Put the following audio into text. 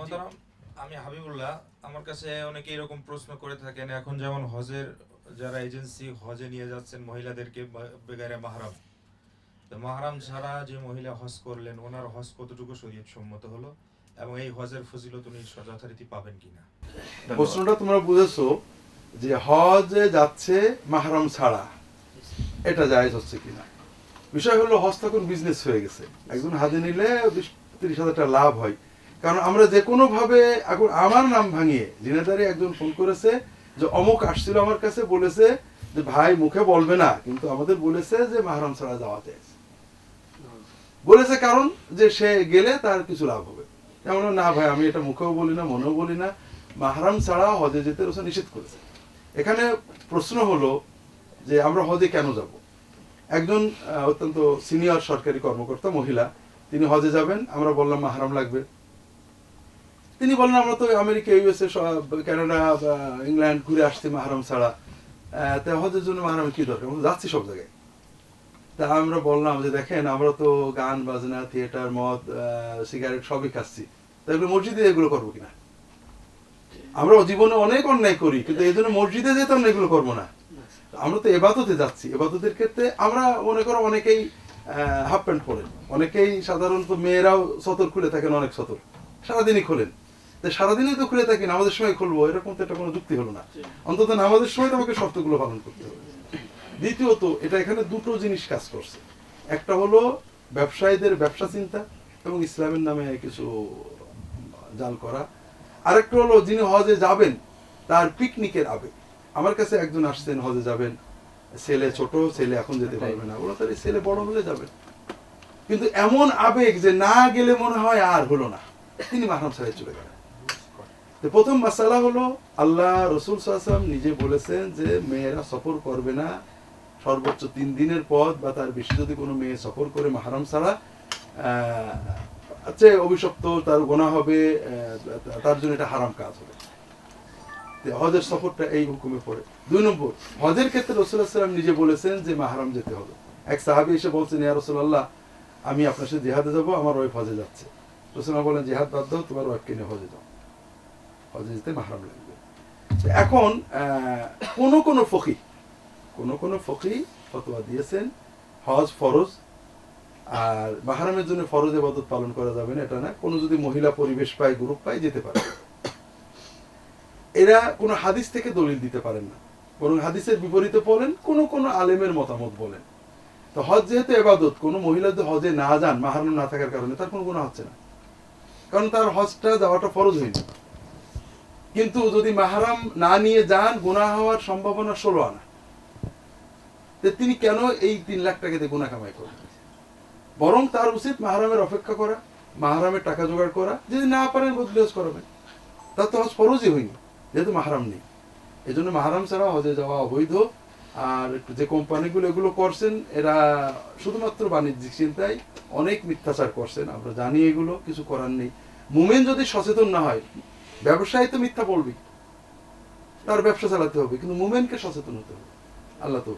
মোহতারাম, আমি হাবিবুল্লাহ। আমার কাছে অনেকে এরকম প্রশ্ন করে থাকেন, এখন যেমন হজের যারা এজেন্সি হজে নিয়ে যাচ্ছেন মহিলাদেরকে বেগারে মাহরাম। মাহরাম ছাড়া যে মহিলা হজ করলেন, ওনার হজ কতটুকু শরীয়ত সম্মত হলো এবং এই হজের ফজিলত উনি যথারীতি পাবেন কিনা? প্রশ্নটা তোমরা বুঝেছ যে হজে যাচ্ছে মাহরাম ছাড়া। এটা জায়েজ হচ্ছে কিনা? বিষয় হলো হজ তখন বিজনেস হয়ে গেছে। একজন হাজে নিলে বিশ তিরিশ হাজার টাকা লাভ হয়। কারণ আমরা যে কোনো ভাবে এখন আমার নাম ভাঙিয়ে জিনেদারি একজন ফোন করেছে যে অমুক আসছিল আমার কাছে বলেছে যে ভাই মুখে বলবে না, কিন্তু আমাদের বলেছে যে মাহরাম ছাড়া যাওয়া যায় বলেছে কারণ যে সে গেলে তার কিছু লাভ হবে। এমন না ভাই, আমি এটা মুখেও বলি না, মনেও বলি না, মাহরাম ছাড়া হজে যেতে রসুল নিষেধ করেছে। এখানে প্রশ্ন হলো যে আমরা হজে কেন যাব? একজন অত্যন্ত সিনিয়র সরকারি কর্মকর্তা, মহিলা, তিনি হজে যাবেন, আমরা বললাম মাহরাম লাগবে। তিনি বলেন, আমরা তো আমেরিকা, ইউএসএ কানাডা ইংল্যান্ড ঘুরে আসছি মাহরাম ছাড়া। তা হজের জন্য মাহরাম কি দরকার? আমরা যাচ্ছি সব জায়গায়। তা আমরা বললাম যে, দেখেন, আমরা তো গান, বাজনা থিয়েটার মদ সিগারেট সবই খাচ্ছি। তা এগুলো মসজিদে এগুলো করব কিনা? আমরা জীবনে অনেক অন্যায় করি, কিন্তু এই জন্য মসজিদে যেতাম না এগুলো করব না। আমরা তো এবাদতে যাচ্ছি। এবাদতের ক্ষেত্রে আমরা মনে করো অনেকেই হাফ প্যান্ট পরেন। অনেকেই সাধারণত মেয়েরাও সতর খুলে থাকেন, অনেক সতর সারাদিনই খোলেন। সারাদিনই তো খুলে থাকি নামাজের সময় খুলবো এরকম তো এটা কোনো যুক্তি হলো না। অন্তত নামাজের সময় তো আমাকে শর্তগুলো পালন করতে হবে। দ্বিতীয়ত এটা এখানে দুটো জিনিস কাজ করছে। একটা হলো ব্যবসায়ীদের ব্যবসা চিন্তা এবং ইসলামের নামে কিছু জাল করা। আরেকটা হলো যিনি হজে যাবেন তার পিকনিকের আবেগ। আমার কাছে একজন আসছেন হজে যাবেন। ছেলে ছোট ছেলে এখন যেতে পারবে না। ওরা তার ছেলে বড় হলে যাবে। কিন্তু এমন আবেগ যে না গেলে মনে হয় আর হলো না। তিনি মাহরাম সাহেব চলে গেলেন। প্রথম মাসালা হলো, আল্লাহ রসুল সাল্লাম নিজে বলেছেন যে, মেয়েরা সফর করবে না। সর্বোচ্চ তিন দিনের পথ বা তার বেশি যদি কোনো মেয়ে সফর করে মাহারাম ছাড়া আচ্ছা অভিশপ্ত, তার গোনা হবে তার জন্য এটা হারাম কাজ হবে। হজের সফরটা এই হুকুমে পড়ে। দুই নম্বর, হজের ক্ষেত্রে রসুল্লাহ সাল্লাম নিজে বলেছেন যে, মাহারাম যেতে হবে। এক সাহাবি এসে বলছেন, ইয়া রসুল্লাহ আমি আপনার সাথে জেহাদে যাব, আমার ওয়াইফ হজে যাচ্ছে। রসুল্লাহ বলেন, জেহাদ বাদ দাও, তোমার ওয়াইফকে নিয়ে হজে যাও। হজে মাহারাম লাগবে। এখন কোনো কোনো ফকি কোনো কোনো ফকি ফতোয়া দিয়েছেন, হজ ফরজ, আর মাহারামের জন্য ফরজ এবাদত পালন করা যাবে না, এটা না। কোনো যদি মহিলা পরিবেশ পায়, গ্রুপ পায়, যেতে পারে। এরা কোনো হাদিস থেকে দলিল দিতে পারেন না। বরং হাদিসের বিপরীতে বলেন, কোনো কোনো আলেমের মতামত বলেন। তো হজ যেহেতু এবাদত কোনো মহিলা যদি হজে না যান, মাহারাম না থাকার কারণে, তার কোনো গুণা হচ্ছে না। কারণ তার হজটা যাওয়াটা ফরজ হয়নি কিন্তু যদি মাহারাম না নিয়ে যান গুণা হওয়ার সম্ভাবনা ষোলো আনা। তিনি কেন এই তিন লাখ টাকা দিয়ে গুণা কামাই করবেন বরং তার উচিত মাহারামের অপেক্ষা করা, মাহারামের টাকা জোগাড় করা, যদি না পারেন বদলে হজ করাবেন। তার তো হজ ফরজই হয়নি যেহেতু মাহারাম নেই। এই জন্য মাহারাম ছাড়া হজে যাওয়া অবৈধ। আর যে কোম্পানিগুলো এগুলো করছেন, এরা শুধুমাত্র বাণিজ্যিক চিন্তায় অনেক মিথ্যাচার করছেন। আমরা জানি এগুলো, কিছু করার নেই। মুমেন যদি সচেতন না হয় ব্যবসায়ী তো মিথ্যা বলবি তার ব্যবসা চালাতে হবে, কিন্তু মুমেনকে সচেতন হতে হবে। আল্লাহ তো